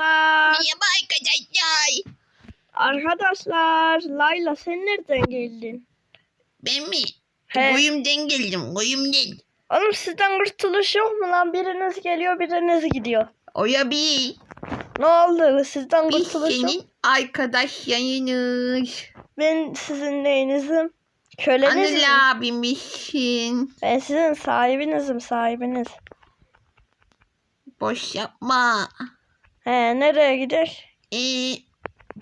arkadaşlar. Merhaba arkadaşlar. Arkadaşlar Layla sen nereden geldin? Ben mi? He. Koyumdan geldim. Koyumdan. Oğlum sizden kurtuluş yok mu lan? Biriniz geliyor biriniz gidiyor. Oya bir. Ne oldu? Sizden Biz kurtuluş yok. senin arkadaş yayınız. Ben sizin neyinizim? Köleniz mi? Anıl abimizsin. Ben sizin sahibinizim sahibiniz. Boş yapma. He nereye gider? Ee,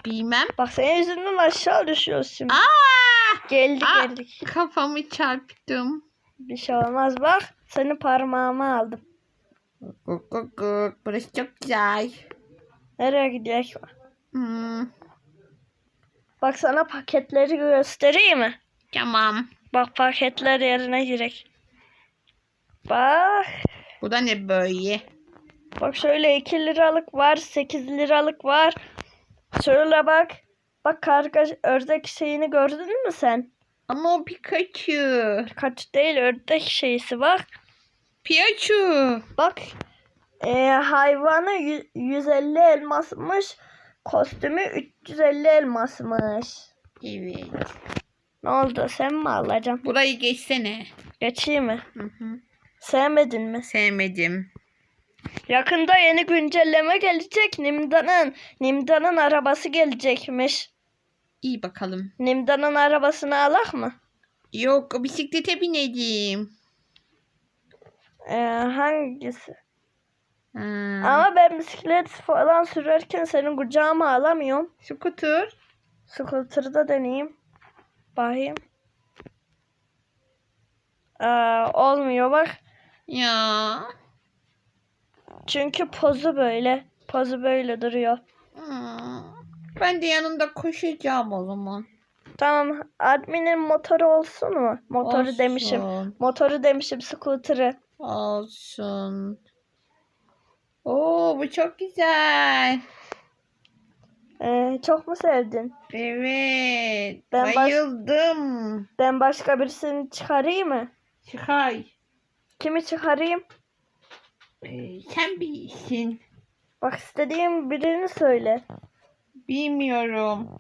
bilmem. Bak senin yüzünden aşağı düşüyoruz şimdi. Aa! Geldik Aa! geldik. Kafamı çarptım. Bir şey olmaz bak. Seni parmağıma aldım. Guk guk guk. Burası çok güzel. Nereye gidiyor? Hmm, Bak sana paketleri göstereyim mi? tamam. Bak paketler yerine girek. Bak. Bu da ne böyle? Bak şöyle 2 liralık var, 8 liralık var. Şöyle bak. Bak karga ördek şeyini gördün mü sen? Ama o Pikachu. Kaç değil ördek şeysi bak. Pikachu. Bak. Hayvanı yü- 150 elmasmış. Kostümü 350 elmasmış. Evet. Ne oldu sen mi alacaksın? Burayı geçsene. Geçeyim mi? Hı hı. Sevmedin mi? Sevmedim. Yakında yeni güncelleme gelecek. Nimda'nın Nimda'nın arabası gelecekmiş. İyi bakalım. Nimda'nın arabasını alak mı? Yok bisiklete binelim. Ee, hangisi? Ha. Ama ben bisiklet falan sürerken senin kucağıma alamıyorum. Scooter. Scooter'da deneyeyim. Bakayım. Aa, olmuyor bak. Ya. Çünkü pozu böyle. Pozu böyle duruyor. Hmm. Ben de yanında koşacağım o zaman. Tamam. Admin'in motoru olsun mu? Motoru Olsun. demişim. Motoru demişim. Scooter'ı. Olsun. Oo bu çok güzel. Ee, çok mu sevdin? Evet. Ben baş- bayıldım. Ben başka birisini çıkarayım mı? Çıkay. Kimi çıkarayım? Ee, sen bilirsin. Bak istediğim birini söyle. Bilmiyorum.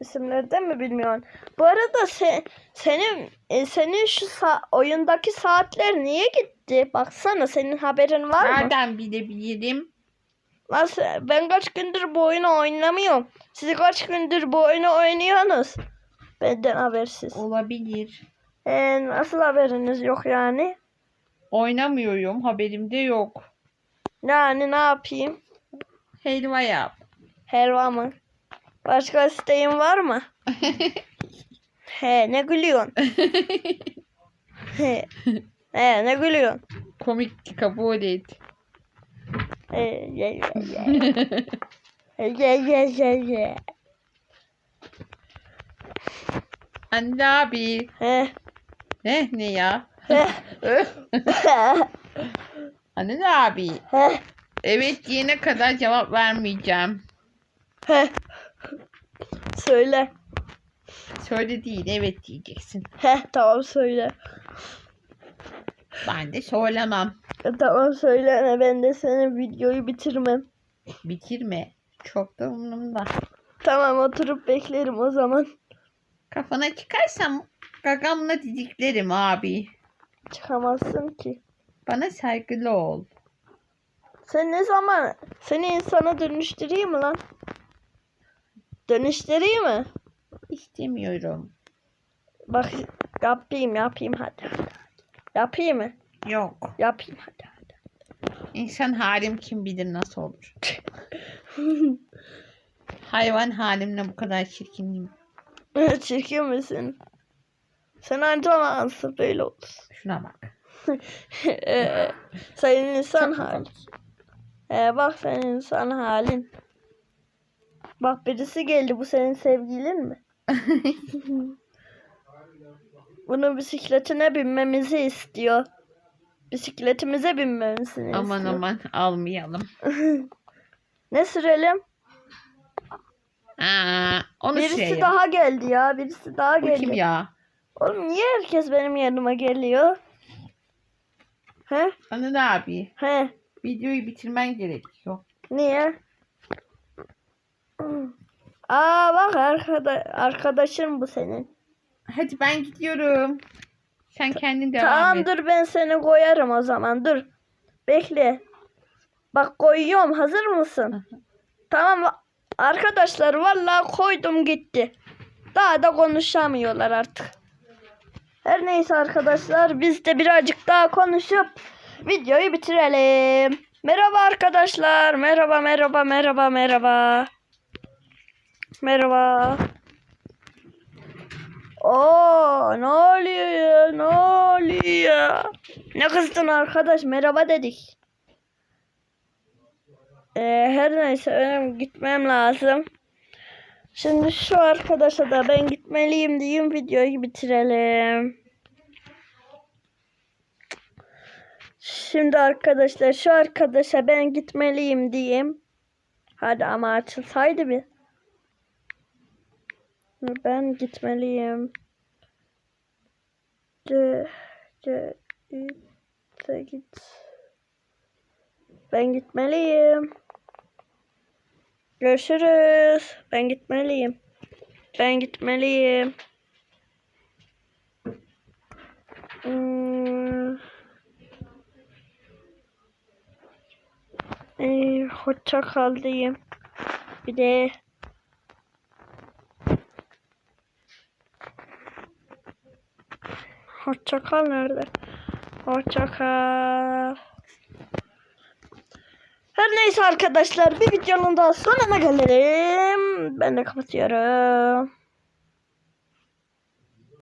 İsimlerden mi bilmiyorsun? Bu arada sen, senin e, senin şu sa- oyundaki saatler niye gitti? Baksana senin haberin var mı? Nereden bilebilirim? Nasıl? Ben kaç gündür bu oyunu oynamıyorum. Siz kaç gündür bu oyunu oynuyorsunuz? Benden habersiz. Olabilir. Ee, nasıl haberiniz yok yani? Oynamıyorum. Haberimde yok. Yani ne yapayım? Helva yap. Helva mı? Başka isteğin var mı? He ne gülüyorsun? He, he ne gülüyorsun? Komik kabul et. He, ye, ye, ye. He, ye, ye, ye, ye. Anne abi. He, Ne ne ya? Anne abi. Evet diyene kadar cevap vermeyeceğim. Söyle. Söyle değil evet diyeceksin. He tamam söyle. Ben de söylemem. E, Tamam söyle ben de senin videoyu bitirmem. Bitirme. Çok da umurumda. Tamam oturup beklerim o zaman. Kafana çıkarsam gagamla didiklerim abi. Çıkamazsın ki. Bana saygılı ol. Sen ne zaman seni insana dönüştüreyim mi lan? Dönüştüreyim mi? İstemiyorum. Bak yapayım yapayım hadi. hadi. Yapayım mı? Yok. Yapayım hadi. hadi. İnsan halim kim bilir nasıl olur. Hayvan halimle bu kadar çirkinim. Çirkin misin? Sen anca nasıl böyle olursun. Şuna bak. Ee, senin insan Çok halin. Ee, bak senin insan halin. Bak birisi geldi bu senin sevgilin mi? Bunun bisikletine binmemizi istiyor. Bisikletimize binmemesini aman istiyor. aman almayalım. Ne sürelim? Aa, onu Birisi sürelim. daha geldi ya. Birisi daha Bu geldi. kim ya? Oğlum niye herkes benim yanıma geliyor? He? Anıl abi. He? Videoyu bitirmen gerekiyor. Niye? Aa bak arkada arkadaşın bu senin. Hadi ben gidiyorum. Sen kendin devam Tamam et. dur ben seni koyarım o zaman dur. Bekle. Bak koyuyorum hazır mısın? tamam arkadaşlar vallahi koydum gitti. Daha da konuşamıyorlar artık. Her neyse arkadaşlar biz de birazcık daha konuşup videoyu bitirelim. Merhaba arkadaşlar. Merhaba merhaba merhaba merhaba. Merhaba. Oo ne oluyor ya? Ne oluyor? Ne kızdın arkadaş? Merhaba dedik. Ee, her neyse benim gitmem lazım. Şimdi şu arkadaşa da ben gitmeliyim diyeyim videoyu bitirelim. Şimdi arkadaşlar şu arkadaşa ben gitmeliyim diyeyim. Hadi ama açılsaydı bir. Ben gitmeliyim. C, C, C, git. Ben gitmeliyim. Görüşürüz. Ben gitmeliyim. Ben gitmeliyim. Hmm. Ee, hoşça kal. Bir de hoşça kal nerede? Hoşça kal. Her neyse arkadaşlar bir videonun daha sonuna gelelim. Ben de kapatıyorum.